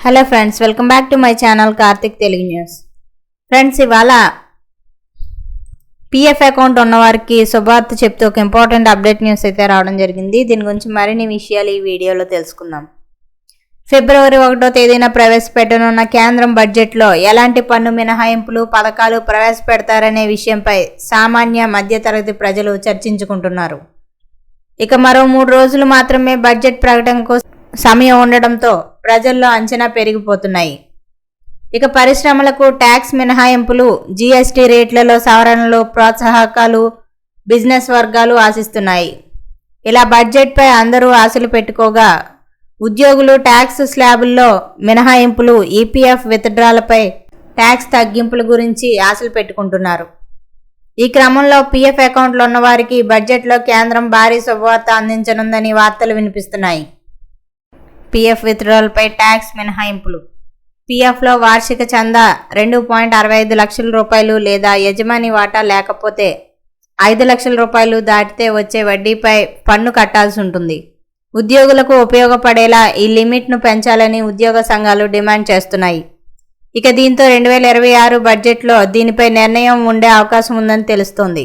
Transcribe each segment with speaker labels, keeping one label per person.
Speaker 1: Hello friends welcome back to my channel Karthik Telugu news. Friends ఇవాళ PF account ఉన్నవారికి శుభార్త చెప్తూ ఒక ఇంపార్టెంట్ అప్డేట్ న్యూస్ అయితే రావడం జరిగింది. దీని గురించి మరిన్ని విషయాలు ఈ వీడియోలో తెలుసుకుందాం. ఫిబ్రవరి ఒకటో తేదీన ప్రవేశపెట్టనున్న కేంద్రం బడ్జెట్లో ఎలాంటి పన్ను మినహాయింపులు పథకాలు ప్రవేశపెడతారనే విషయంపై సామాన్య మధ్యతరగతి ప్రజలు చర్చించుకుంటున్నారు. ఇక మరో మూడు రోజులు మాత్రమే బడ్జెట్ ప్రకటనకు సమయం ఉండడంతో ప్రజల్లో అంచనా పెరిగిపోతున్నాయి. ఇక పరిశ్రమలకు ట్యాక్స్ మినహాయింపులు జీఎస్టీ రేట్లలో సవరణలు ప్రోత్సాహకాలు బిజినెస్ వర్గాలు ఆశిస్తున్నాయి. ఇలా బడ్జెట్పై అందరూ ఆశలు పెట్టుకోగా ఉద్యోగులు ట్యాక్స్ స్లాబుల్లో మినహాయింపులు ఈపీఎఫ్ విత్డ్రాలపై ట్యాక్స్ తగ్గింపుల గురించి ఆశలు పెట్టుకుంటున్నారు. ఈ క్రమంలో పీఎఫ్ అకౌంట్లు ఉన్నవారికి బడ్జెట్లో కేంద్రం భారీ శుభవార్త అందించనుందని వార్తలు వినిపిస్తున్నాయి. పీఎఫ్ విత్డ్రాల్పై ట్యాక్స్ మినహాయింపులు. పీఎఫ్లో వార్షిక చందా రెండు పాయింట్ అరవై ఐదు లక్షల రూపాయలు లేదా యజమాని వాటా లేకపోతే ఐదు లక్షల రూపాయలు దాటితే వచ్చే వడ్డీపై పన్ను కట్టాల్సి ఉంటుంది. ఉద్యోగులకు ఉపయోగపడేలా ఈ లిమిట్ను పెంచాలని ఉద్యోగ సంఘాలు డిమాండ్ చేస్తున్నాయి. ఇక దీంతో రెండు వేల ఇరవై ఆరు బడ్జెట్లో దీనిపై నిర్ణయం ఉండే అవకాశం ఉందని తెలుస్తోంది.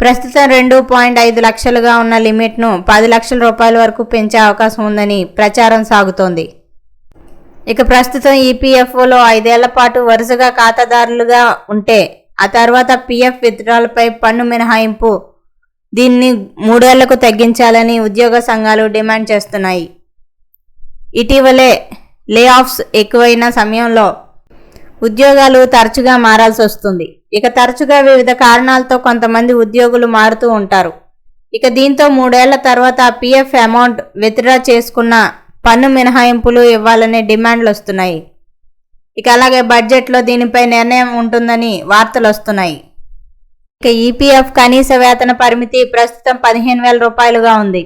Speaker 1: ప్రస్తుతం రెండు పాయింట్ ఐదు లక్షలుగా ఉన్న లిమిట్ను పది లక్షల రూపాయల వరకు పెంచే అవకాశం ఉందని ప్రచారం సాగుతోంది. ఇక ప్రస్తుతం ఈపీఎఫ్ఓలో ఐదేళ్ళ పాటు వరుసగా ఖాతాదారులుగా ఉంటే ఆ తర్వాత పీఎఫ్ విత్డ్రాలపై పన్ను మినహాయింపు దీన్ని మూడేళ్ళకు తగ్గించాలని ఉద్యోగ సంఘాలు డిమాండ్ చేస్తున్నాయి. ఇటీవలే లే ఆఫ్స్ ఎక్కువైన సమయంలో ఉద్యోగాలు తరచుగా మారాల్సి వస్తుంది. ఇక తరచుగా వివిధ కారణాలతో కొంతమంది ఉద్యోగులు మారుతూ ఉంటారు. ఇక దీంతో మూడేళ్ళ తర్వాత పిఎఫ్ అమౌంట్ విత్డ్రా చేసుకున్న పన్ను మినహాయింపులు ఇవ్వాలనే డిమాండ్లు వస్తున్నాయి. ఇక అలాగే బడ్జెట్లో దీనిపై నిర్ణయం ఉంటుందని వార్తలు వస్తున్నాయి. ఇక ఈపీఎఫ్ కనీస వేతన పరిమితి ప్రస్తుతం పదిహేను వేల రూపాయలుగా ఉంది.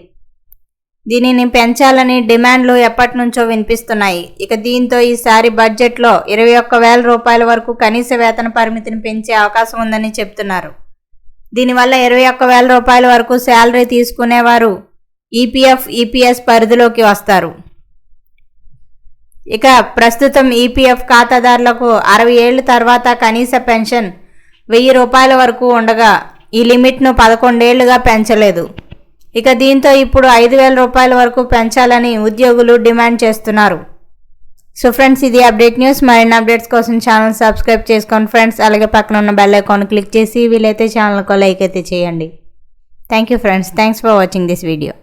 Speaker 1: దీనిని పెంచాలని డిమాండ్లు ఎప్పటి నుంచో వినిపిస్తున్నాయి. ఇక దీంతో ఈసారి బడ్జెట్లో ఇరవై ఒక్క వేల రూపాయల వరకు కనీస వేతన పరిమితిని పెంచే అవకాశం ఉందని చెప్తున్నారు. దీనివల్ల ఇరవై ఒక్క వేల రూపాయల వరకు శాలరీ తీసుకునేవారు ఈపీఎఫ్ ఈపీఎస్ పరిధిలోకి వస్తారు. ఇక ప్రస్తుతం ఈపీఎఫ్ ఖాతాదారులకు అరవై ఏళ్ళ తర్వాత కనీస పెన్షన్ వెయ్యి రూపాయల వరకు ఉండగా ఈ లిమిట్ను పదకొండేళ్ళుగా పెంచలేదు. ఇక దీంతో ఇప్పుడు ఐదు వేల రూపాయల వరకు పెంచాలని ఉద్యోగులు డిమాండ్ చేస్తున్నారు. సో ఫ్రెండ్స్ ఇది అప్డేట్ న్యూస్. మరిన్ని అప్డేట్స్ కోసం ఛానల్ సబ్స్క్రైబ్ చేసుకోండి ఫ్రెండ్స్. అలాగే పక్కన ఉన్న బెల్ ఐకాన్ క్లిక్ చేసి వీలైతే ఛానల్కు లైక్ అయితే చేయండి. Thank you friends. Thanks for watching this video.